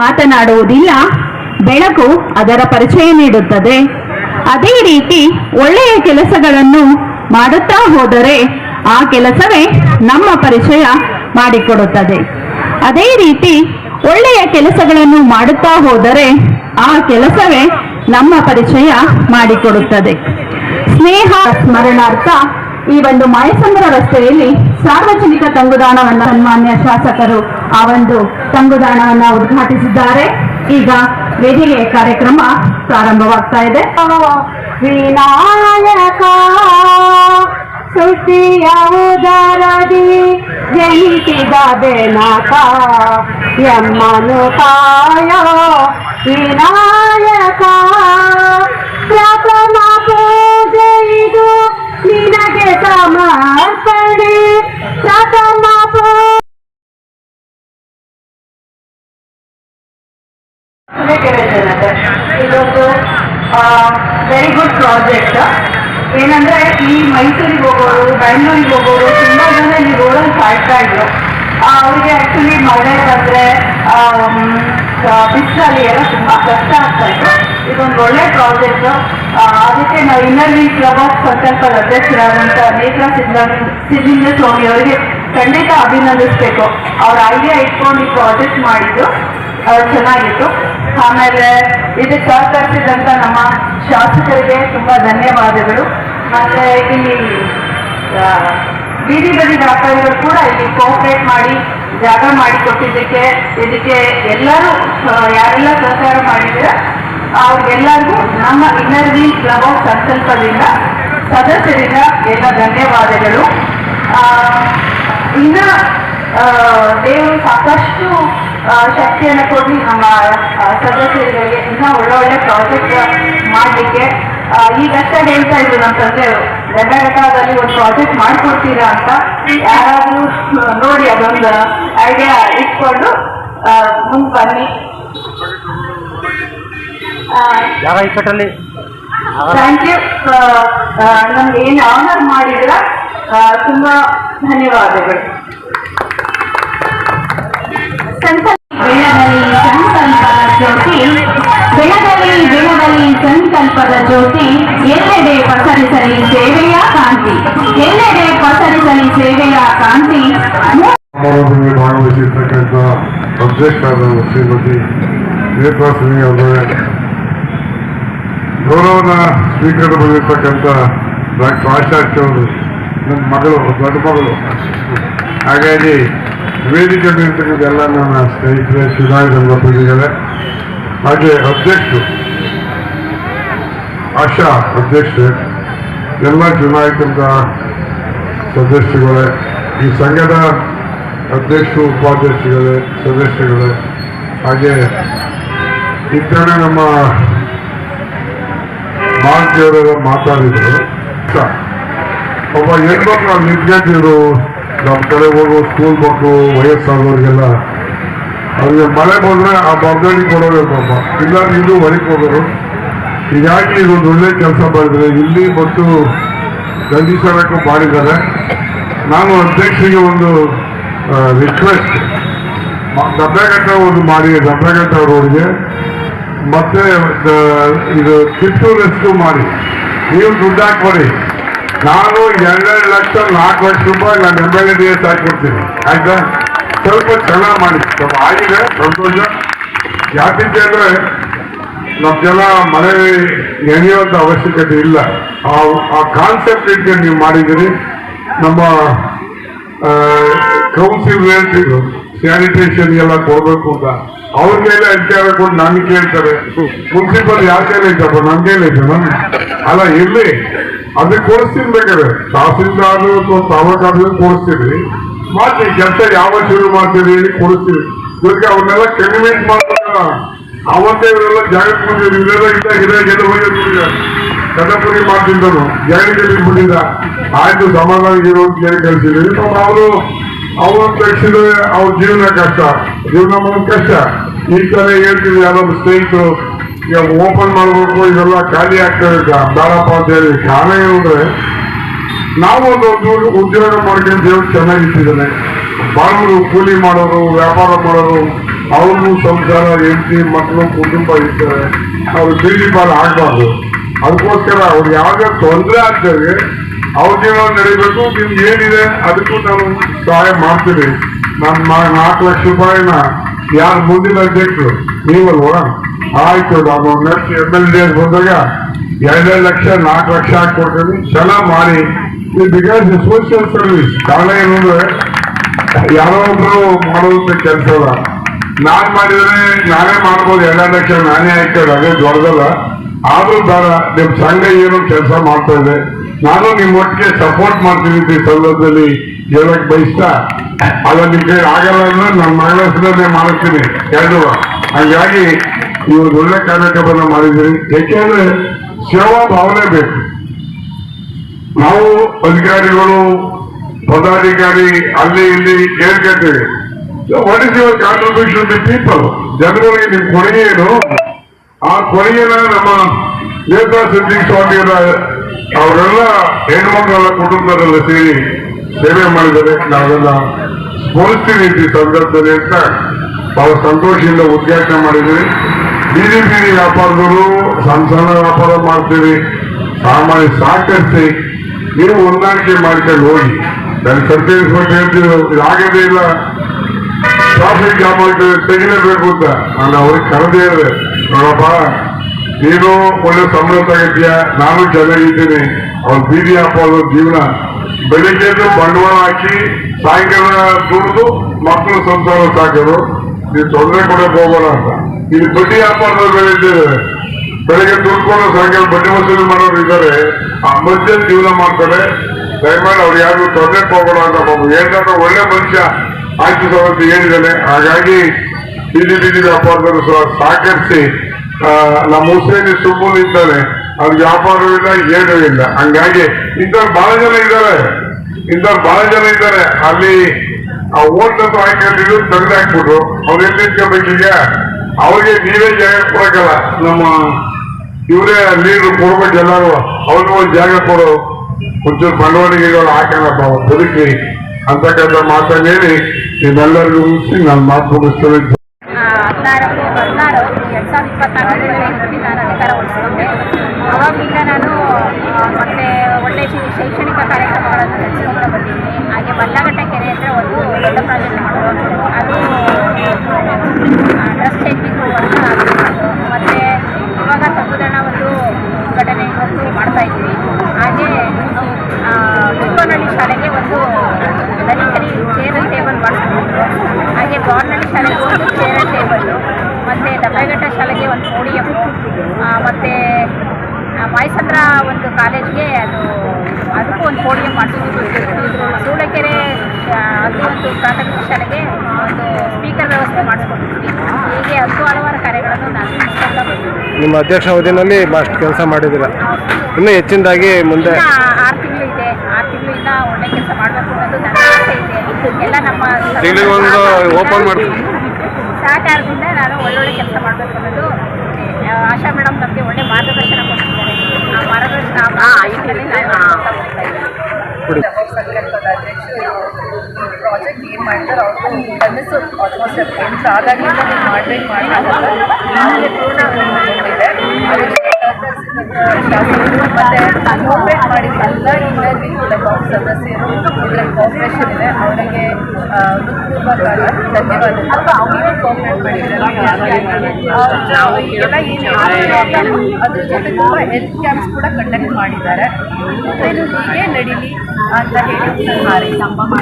ಮಾತನಾಡುವುದಿಲ್ಲ, ಬೆಳಕು ಅದರ ಪರಿಚಯ ನೀಡುತ್ತದೆ. ಅದೇ ರೀತಿ ಒಳ್ಳೆಯ ಕೆಲಸಗಳನ್ನು ಮಾಡುತ್ತಾ ಹೋದರೆ ಆ ಕೆಲಸವೇ ನಮ್ಮ ಪರಿಚಯ ಮಾಡಿಕೊಡುತ್ತದೆ. ಅದೇ ರೀತಿ ಒಳ್ಳೆಯ ಕೆಲಸಗಳನ್ನು ಮಾಡುತ್ತಾ ಹೋದರೆ ಆ ಕೆಲಸವೇ ನಮ್ಮ ಪರಿಚಯ ಮಾಡಿಕೊಡುತ್ತದೆ. ಸ್ನೇಹ ಸ್ಮರಣಾರ್ಥ ಈ ಒಂದು ಮಾಯಸಂದ್ರ ರಸ್ತೆಯಲ್ಲಿ ಸಾರ್ವಜನಿಕ ತಂಗುದಾಣವನ್ನು ಸನ್ಮಾನ್ಯ ಶಾಸಕರು ಆ ಒಂದು ತಂಗುದಾಣವನ್ನು ಉದ್ಘಾಟಿಸಿದ್ದಾರೆ. ಈಗ ವೇದಿಕೆ ಕಾರ್ಯಕ್ರಮ ಪ್ರಾರಂಭವಾಗ್ತಾ ಇದೆ. ವಿನಾಯಕ ಸೃಷ್ಟಿಯ ಉದರದಿ. ಜನಿಸಿದ ಬೆನಕ ಎಮ್ಮನು ಕಾಯ ವಿನಾಯಕ ಪ್ರಥಮ ಪೂಜೆ ಇದು ನಿನಗೆ ಸಮರ್ಪಣೆ ಬಿಸಿಲಲ್ಲಿ ಎಲ್ಲ ತುಂಬಾ ಕಷ್ಟ ಆಗ್ತಾ ಇತ್ತು ಇದೊಂದು ಒಳ್ಳೆ ಪ್ರಾಜೆಕ್ಟ್ ಅದಕ್ಕೆ ನಾವು ಇನ್ನರ್ ವೀಲ್ ಕ್ಲಬ್ ಆಫ್ ಸಂಕಲ್ಪದ ಅಧ್ಯಕ್ಷರಾದಂಥ ನೇತ್ರ ಸಿದ್ಧ ಸ್ವಾಮಿ ಅವರಿಗೆ ಖಂಡಿತ ಅಭಿನಂದಿಸ್ಬೇಕು. ಅವ್ರ ಐಡಿಯಾ ಇಟ್ಕೊಂಡು ಈ ಪ್ರಾಜೆಕ್ಟ್ ಮಾಡಿದ್ದು ಚೆನ್ನಾಗಿತ್ತು. ಆಮೇಲೆ ಇದಕ್ಕೆ ಸಹಕರಿಸಿದಂತ ನಮ್ಮ ಶಾಸಕರಿಗೆ ತುಂಬಾ ಧನ್ಯವಾದಗಳು. ಮತ್ತೆ ಇಲ್ಲಿ ಬೀದಿ ಬದಿ ವ್ಯಾಪಾರಿಗಳು ಕೂಡ ಇಲ್ಲಿ ಕೋಆಪರೇಟ್ ಮಾಡಿ ಜಾಗ ಮಾಡಿಕೊಟ್ಟಿದ್ದಕ್ಕೆ, ಇದಕ್ಕೆ ಎಲ್ಲರೂ ಯಾರೆಲ್ಲ ಸಹಕಾರ ಮಾಡಿದ್ರೆ ಅವ್ರಿಗೆಲ್ಲರಿಗೂ ನಮ್ಮ ಇನ್ನರ್ಜಿ ಕ್ಲಬ್ ಆಫ್ ಸಂಕಲ್ಪದಿಂದ ಸದಸ್ಯರಿಂದ ಎಲ್ಲ ಧನ್ಯವಾದಗಳು. ಇನ್ನ ದೇವರು ಸಾಕಷ್ಟು ಶಕ್ತಿಯನ್ನು ಕೊಡಿ ನಮ್ಮ ಸದಸ್ಯರಿಗೆ ಇನ್ನೂ ಒಳ್ಳೊಳ್ಳೆ ಪ್ರಾಜೆಕ್ಟ್ ಮಾಡಲಿಕ್ಕೆ ಈಗಷ್ಟೇ ಹೇಳ್ತಾ ಇದ್ರು ನಮ್ಮ ತಂದೆಯವರು. ಘಟಘಟದಲ್ಲಿ ಒಂದು ಪ್ರಾಜೆಕ್ಟ್ ಮಾಡ್ಕೊಡ್ತೀರಾ ಅಂತ ಯಾರಾದ್ರೂ ನೋಡಿ ಅದೊಂದು ಐಡಿಯಾ ಇಟ್ಕೊಂಡು ಮುಂದೆ ಬನ್ನಿ ಥ್ಯಾಂಕ್ ಯು ನಮ್ಗೆ ಏನು ಆನರ್ ಮಾಡಿದ್ರ ತುಂಬಾ ಧನ್ಯವಾದಗಳು. ಬೆಳಗಲಿ ಸಂಕಲ್ಪದ ಜ್ಯೋತಿ ಬೆಳಗಲಿ ಬೆಳಗಲಿ ಸಂಕಲ್ಪದ ಜ್ಯೋತಿ. ಸೇವೆಯ ಕಾಂತಿ ಭಾಗವಹಿಸಿರ್ತಕ್ಕಂಥ ಅಧ್ಯಕ್ಷರಾದ ಶ್ರೀಮತಿ ನೇತ್ರಾಸಿನಿ ಅವರೇ, ಗೌರವನ ಸ್ವೀಕಾರ ಬಂದಿರತಕ್ಕಂಥ ಡಾಕ್ಟರ್ ಆಶಾಚ್ ಅವರು ನನ್ನ ಮಗಳು, ದೊಡ್ಡ ಮಗಳು. ಹಾಗಾಗಿ ವೇದಿಕೆ ಇರ್ತಕ್ಕಂಥ ಎಲ್ಲ ನನ್ನ ಸ್ನೇಹಿತರೆ ಚುನಾಯಿತ ಬಂದಿದ್ದಾರೆ ಹಾಗೆ ಅಧ್ಯಕ್ಷರು, ಆಶಾ ಅಧ್ಯಕ್ಷ ಎಲ್ಲ ಚುನಾಯಿತ ಸದಸ್ಯಗಳೇ ಈ ಸಂಘದ ಅಧ್ಯಕ್ಷರು ಉಪಾಧ್ಯಕ್ಷಗಳೇ ಸದಸ್ಯಗಳೇ ಹಾಗೆ ಇತ್ತನೆ ನಮ್ಮ ಮಾರ್ಜಿಯವರೆಲ್ಲ ಮಾತಾಡಿದರು, ಒಬ್ಬ ಹೆಣ್ಮಕ್ಳು ನಿಂತ್ಕೊಂಡಿದ್ರು ನಮ್ಮ ಕಡೆ ಹೋಗು ಸ್ಕೂಲ್ ಮಕ್ಕಳು ವಯಸ್ಸಾದವ್ರಿಗೆಲ್ಲ, ಅವ್ರಿಗೆ ಮಳೆ ಬಂದರೆ ಆ ಬರ್ದಡಿ ಕೊಡೋಬೇಕಪ್ಪ ಇಲ್ಲ ಇದು ಹೊರಗೆ ಹೋಗೋರು. ಹೀಗಾಗಿ ಇದೊಂದು ಒಳ್ಳೆ ಕೆಲಸ ಮಾಡಿದರೆ ಇಲ್ಲಿ ಮತ್ತು ಗಂಜಿಸಬೇಕು ಮಾಡಿದ್ದಾರೆ. ನಾನು ಅಧ್ಯಕ್ಷರಿಗೆ ಒಂದು ರಿಕ್ವೆಸ್ಟ್ ದಬ್ಬೆಘಟ್ಟ ಒಂದು ಮಾಡಿ ದಬ್ಬೆಘಟ್ಟ ರೋಡ್ಗೆ ಮತ್ತೆ ಇದು ಕಿತ್ತೂರು ರೆಸ್ಟು ಮಾಡಿ. ನೀವು ದುಡ್ಡು ಹಾಕ್ಬೇಡಿ ನಾನು ಎರಡೆರಡು ಲಕ್ಷ, ನಾಲ್ಕು ಲಕ್ಷ ರೂಪಾಯಿ ನಾನು M L A D S ಹಾಕಿಕೊಡ್ತೀನಿ ಆಯ್ತಾ? ಸ್ವಲ್ಪ ಚೆನ್ನಾಗಿ ಮಾಡಿ. ಸ್ವಲ್ಪ ಆಗಿದೆ, ಸಂತೋಷ. ಯಾಕಿಂತ ಅಂದ್ರೆ ನಮ್ಮ ಜನ ಮನೆ ನೆನೆಯುವಂಥ ಅವಶ್ಯಕತೆ ಇಲ್ಲ. ಆ ಆ ಕಾನ್ಸೆಪ್ಟ್ ಇಟ್ಕೊಂಡು ನೀವು ಮಾಡಿದ್ದೀರಿ. ನಮ್ಮ ಕೌನ್ಸಿಲ್ ಸ್ಯಾನಿಟೇಷನ್ ಎಲ್ಲ ಕೊಡ್ಬೇಕು ಅಂತ. ಅವ್ರ ಮೇಲೆ ಅಧಿಕಾರ ಕೊಟ್ಟು ನನ್ಗೆ ಕೇಳ್ತಾರೆ. ಮುನ್ಸಿಪಲ್ ಯಾರ ಕೈಲಿ ಐತಪ್ಪ ನನ್ ಕೈಲಿ ಐತೆ ಅಲ್ಲ, ಇರ್ಲಿ. ಅದಕ್ಕೆ ಕೊಡಿಸ್ತೀನಿ ಬೇಕಾದ್ರೆ. ತಹಸೀಲ್ದಾರ್ ಅಥವಾ ತಾಲೂಕಾದ್ರು ಕೊಡಿಸ್ತೀವಿ ಮಾಡ್ತೀವಿ. ಕೆಲಸ ಯಾವ ಶುರು ಮಾಡ್ತೀರಿ ಹೇಳಿ ಕೊಡಿಸ್ತೀವಿ. ಜೊತೆಗೆ ಅವ್ರನ್ನೆಲ್ಲ ಕನ್ವಿನ್ಸ್ ಮಾಡ್ಬೇಕಲ್ಲ ಅವತ್ತೇ ಇವರೆಲ್ಲ ಜಾಗಕ್ಕೆ ಬಂದಿದ್ರು ಇವರೆಲ್ಲ ಇದ್ದಾಗ ಇದೇ ಗೆದ್ದು ಹೋಗಿರ್ಬಿಟ್ಟಿದ್ದಾರೆ ಕನ್ನಪುರಿ ಮಾಡ್ತಿದ್ದನು ಜಾಗಕ್ಕೆ ಬಿಟ್ಟಿದ್ದ? ಆಯ್ತು, ಸಮಾಧಾನ ಇರೋ ಅಂತ ಹೇಳಿ ಅವರು ಅವರು ತಕ್ಷಿದ್ರೆ ಅವ್ರ ಜೀವನ ಕಷ್ಟ. ಜೀವನ ಮಾಡೋದು ಕಷ್ಟ. ಈ ತರ ಹೇಳ್ತೀವಿ ಯಾರೋ ಸ್ನೇಹಿತರು, ಈಗ ಓಪನ್ ಮಾಡಬೇಕು ಇದೆಲ್ಲ ಖಾಲಿ ಆಗ್ತದೆ ಬೇಡಪ್ಪ ಅಂತ ಹೇಳಿ ಕಾರಣ ಏನಂದ್ರೆ ನಾವು ಒಂದು ಉದ್ಯೋಗ ಮಾಡ್ಕೊಂಡು ದೇವ್ರು ಚೆನ್ನಾಗಿಟ್ಟಿದ್ದಾನೆ. ಬಡವರು ಕೂಲಿ ಮಾಡೋರು, ವ್ಯಾಪಾರ ಮಾಡೋರು ಅವ್ರಿಗೂ ಸಂಸಾರ, ಹೆಂಡತಿ, ಮಕ್ಕಳು, ಕುಟುಂಬ ಇರ್ತಾರೆ ಅವ್ರು ಬೀದಿ ಪಾಲು ಆಗಬಾರ್ದು. ಅದಕ್ಕೋಸ್ಕರ ಅವ್ರಿಗೆ ಯಾವುದೇ ತೊಂದರೆ ಆಗ್ತದೆ ಅವ್ರ ಜೀವನ ನಡೀಬೇಕು, ನಿಮ್ಗೆ ಏನಿದೆ ಅದಕ್ಕೂ ನಾವು ಸಹಾಯ ಮಾಡ್ತೀನಿ ನನ್ನ ನಾಲ್ಕು ಲಕ್ಷ ರೂಪಾಯಿನ ಯಾರು ಮುಂದಿನ ಅಧ್ಯಕ್ಷರು ನೀವಲ್ವಾ ಆಯ್ತು ನಾನು ನೆಕ್ಸ್ಟ್ ಎಂ ಎಲ್ ಎ ಬಂದಾಗ ಎರಡೆರಡು ಲಕ್ಷ, ನಾಲ್ಕು ಲಕ್ಷ ಹಾಕಿ ಕೊಡ್ತೀನಿ. ಚೆನ್ನಾಗಿ ಮಾಡಿ. ಬಿಕಾಸ್ ಸೋಷಿಯಲ್ ಸರ್ವಿಸ್ ಕಾರಣ ಏನು ಅಂದ್ರೆ ಯಾರೋ ಒಬ್ರು ಮಾಡೋದಂತ ಕೆಲಸ ಅಲ್ಲ. ನಾನ್ ಮಾಡಿದ್ರೆ ನಾನೇ ಮಾಡ್ಬೋದು ಎಲ್ಲ ಲಕ್ಷ ನಾನೇ ಹಾಕೋದು ಅದೇ ದೊಡ್ಡದಲ್ಲ. ಆದ್ರೂ ಬೇಡ, ನಿಮ್ ಸಂಘ ಏನು ಕೆಲಸ ಮಾಡ್ತಾ ಇದೆ. ನಾನು ನಿಮ್ಮ ಒಟ್ಟಿಗೆ ಸಪೋರ್ಟ್ ಮಾಡ್ತೀನಿ ಈ ಸಂದರ್ಭದಲ್ಲಿ ಹೇಳಕ್ ಬಯಸ್ತಾ ಅದ ನಿಮ್ ಕೈ ಆಗಲ್ಲ ಅಂದ್ರೆ ನನ್ನ ಮಗಳ ಹೆಸರನ್ನೇ ಮಾಡಿಸ್ತೀನಿ ಎರಡು ಹಾಗಾಗಿ ನೀವು ಒಳ್ಳೆ ಕಾರ್ಯಕ್ರಮ ಮಾಡಿದ್ದೀರಿ. ಯಾಕೆಂದ್ರೆ ಸೇವಾ ಭಾವನೆ ಬೇಕು. ನಾವು ಅಧಿಕಾರಿಗಳು, ಪದಾಧಿಕಾರಿ, ಅಲ್ಲಿ ಇಲ್ಲಿ ಕೇಳ್ಕೊಳ್ತೇವೆ what is your contribution to people ಜನಗಳಿಗೆ ನಿಮ್ ಕೊಡುಗೆ ಏನು? ಆ ಕೊಡುಗೆನ ನಮ್ಮ ನೇತಾ ಸಿದ್ದಿ ಸ್ವಾಮಿಯವರ, ಅವರೆಲ್ಲ ಹೆಣ್ಮಕ್ಕಳ ಕುಟುಂಬದಲ್ಲ ಸೇರಿ ಸೇವೆ ಮಾಡಿದ್ದಾರೆ ನಾವೆಲ್ಲ ಸ್ಮರಿಸ್ತೀವಿ ಈ ಸಂದರ್ಭದಲ್ಲಿ ಅಂತ ಬಹಳ ಸಂತೋಷದಿಂದ ಉದ್ಘಾಟನೆ ಮಾಡಿದ್ದೀವಿ. ಬೀದಿ ಬೀದಿ ವ್ಯಾಪಾರದವರು ಸಣ್ಣ ಸಣ್ಣ ವ್ಯಾಪಾರ ಮಾಡ್ತೀವಿ. ಸಾಮಾನ್ಯ ಸಹಕರಿಸಿ ನೀವು ಹೊಂದಾಣಿಕೆ ಮಾಡ್ಕೊಂಡು ಹೋಗಿ. ನನ್ನ ಸರ್ಟಿಫಿಕೇಟ್ ಹೇಳ್ತೀವಿ ಇದಾಗದೇ ಇಲ್ಲ. ಟ್ರಾಫಿಕ್ ಜಾಮ್ ಆಗ್ತದೆ ತೆಗಿಲೇಬೇಕು ಅಂತ. ನಾನು ಅವ್ರಿಗೆ ಕರೆದೇ ಇದೆ ನೋಡಪ್ಪ, ನೀನು ಒಳ್ಳೆ ಸಮೃದ್ಧ ತಗಿದ್ಯ ನಾನು ಚೆನ್ನಾಗಿದ್ದೀನಿ ಅವ್ರ ಬೀದಿ ಹಾಕೋದು ಜೀವನ. ಬೆಳಿಗ್ಗೆ ಬಂಡವಾಳ ಹಾಕಿ, ಸಾಯಂಕಾಲ ದುಡಿದು ಮಕ್ಕಳು ಸಂಸಾರ ಸಾಕೋದು. ನೀವು ತೊಂದರೆ ಕೊಡಕ್ಕೆ ಹೋಗೋಣ ಅಂತ. ಇಲ್ಲಿ ಬಡ್ಡಿ ಬೇರೆ ಇದ್ದಾರೆ ಬೆಳಿಗ್ಗೆ ದುಡ್ಕೊಂಡು ಸಾಯಂಕಾಲ ಬಡ್ಡಿ ವಸೂಲಿ ಮಾಡೋರು ಇದ್ದಾರೆ. ಆ ಮಧ್ಯ ಜೀವನ ಮಾಡ್ತಾರೆ. ದಯಮಾಡಿ ಅವ್ರು ಯಾರು ತೊಂದರೆ ಹೋಗೋಣ ಅಂತ. ಏನಾದ್ರೂ ಒಳ್ಳೆ ಮನುಷ್ಯ. ಸರ್ ಅಂತ ಹೇಳಿದ್ದಾನೆ ಹಾಗಾಗಿ ಬೀದಿ ಬೀದಿ ವ್ಯಾಪಾರದವರು ಸಹ ಸಹಕರಿಸಿ ನಮ್ಮ ಹುಸೇನಿ ಸುಮ್ಮನೆ ಇದ್ದಾನೆ ಅವ್ರ ವ್ಯಾಪಾರವಿಲ್ಲ ಏನೂ ಇಲ್ಲ. ಹಂಗಾಗಿ ಇಂಥವ್ರು ಬಹಳ ಜನ ಇದ್ದಾರೆ. ಇಂಥವ್ರು ಬಹಳ ಜನ ಇದ್ದಾರೆ. ಅಲ್ಲಿ ಆ ಓಟ್ ಹಾಕೊಂಡಿದ್ದು ತಂದೆ ಹಾಕ್ಬಿಟ್ರು. ಅವ್ರು ಎಲ್ಲಿ ನಿಂತ್ಕೋಬೇಕೀಗ ಅವ್ರಿಗೆ ನೀವೇ ಜಾಗ ಕೊಡಕ್ಕಲ್ಲ ನಮ್ಮ ಇವರೇ ನೀರು ಕೊಡ್ಬೇಕು ಎಲ್ಲರೂ. ಅವ್ರಿಗೂ ಒಂದು ಜಾಗ ಕೊಡು. ಒಂಚೂರು ಬಂಡವಾಳಿಗೆ ಹಾಕಲ್ಲಪ್ಪ ಬದುಕಿ ಅಂತಕ್ಕಂಥ ಮಾತನ್ನ ಹೇಳಿ ನಿಮ್ಮೆಲ್ಲರಿಗೂ ಮುಗಿಸಿ ನಾನು ಮಾತು ಮುಗಿಸ್ತೇನೆ ಹದಿನಾರು ಹದಿನಾರು ಎರಡು ಸಾವಿರದ ಇಪ್ಪತ್ನಾಲ್ಕರಲ್ಲಿ ನಾನು ಅಧಿಕಾರ ವಹಿಸಿಕೊಂಡೆ ಅವಾಗಿಂದ ನಾನು ಆ, ಮತ್ತೆ ಒಳ್ಳೆ ಶೈ- ಶೈಕ್ಷಣಿಕ ಕಾರ್ಯಕ್ರಮಗಳನ್ನು ಬಾರ್ನಹಳ್ಳಿ ಶಾಲೆಗೆ ಒಂದು ಚೇರ್ ಟೇಬಲ್ಲು ಮತ್ತು ದಬ್ಬೆಘಟ್ಟ ಶಾಲೆಗೆ ಒಂದು ಪೋಡಿಯಂ ಮತ್ತು ಮಾಯಸಂದ್ರ ಒಂದು ಕಾಲೇಜ್ಗೆ ಅದು ಅದಕ್ಕೂ ಒಂದು ಪೋಡಿಯಂ ಮಾಡಿಸ್ತಿದ್ವಿ ಸೂಳೆಕೆರೆ ಅದು ಒಂದು ಪ್ರಾಥಮಿಕ ಶಾಲೆಗೆ ಒಂದು ಸ್ಪೀಕರ್ ವ್ಯವಸ್ಥೆ ಮಾಡಿಸ್ಕೊಂಡಿದ್ವಿ ಹೀಗೆ ಹತ್ತು ಹಲವಾರು ಕಾರ್ಯಗಳನ್ನು ನಾನು ನಿಮ್ಮ ಅಧ್ಯಕ್ಷ ಅವಧಿನಲ್ಲಿ ಅಷ್ಟು ಕೆಲಸ ಮಾಡಿದ್ದೀರ. ಇನ್ನೂ ಹೆಚ್ಚಿನದಾಗಿ ಮುಂದೆ ಇನ್ನ ಆರು ತಿಂಗಳು ಇದೆ ಆರು ತಿಂಗಳು ಇನ್ನ ಒಳ್ಳೆ ಕೆಲಸ ಮಾಡಬೇಕು ಅನ್ನೋದು ನನ್ನ ಆಸೆ ಇದೆ ಎಲ್ಲ ನಮ್ಮ ತಿಂಗಳಿಗೊಂದು ಓಪನ್. ಸಹಕಾರದಿಂದ ನಾನು ಒಳ್ಳೊಳ್ಳೆ ಕೆಲಸ ಮಾಡಬೇಕು ಅನ್ನೋದು ಆಶಾ ಮೇಡಮ್ ನಮಗೆ ಒಳ್ಳೆ ಮಾರ್ಗದರ್ಶನ ಕೊಟ್ಟಿದ್ದಾರೆ. ಆ ಮಾರ್ಗದರ್ಶನದಲ್ಲಿ ನಾನು ಪ್ರಾಜೆಕ್ಟ್ ಏನ್ ಮಾಡ್ತಾರೆ ಅವ್ರದ್ದು ಕನಸು ಆಲ್ಮೋಸ್ಟ್ ಆದಾಗ್ಲಿಂದ ನೀವು ಮಾಡ್ಬೇಕು ಮಾಡಲ್ಲ ಮತ್ತೆ ಕೋಪರೇಟ್ ಮಾಡಿದ ಎಲ್ಲ ಇಂಟರ್ವ್ಯೂ ಕಾಂಗ್ರೆಸ್ ಸದಸ್ಯರು ಇದರ ಕೋಪರೇಷನ್ ಇದೆ ಅವರಿಗೆ ಹೃತ್ಪೂರ್ವಕ ಧನ್ಯವಾದಗಳು ಅವರೇ ಕೋಪರೇಟ್ ಮಾಡಿದ್ದಾರೆ ಏನು ಅದ್ರ ಜೊತೆ ತುಂಬ ಹೆಲ್ತ್ ಕ್ಯಾಂಪ್ಸ್ ಕೂಡ ಕಂಡಕ್ಟ್ ಮಾಡಿದ್ದಾರೆ ಹೀಗೆ ನಡೀಲಿ ಅಂತ ಹೇಳಿ ನಾನು ಹಾರೈಸ್ತೀನಿ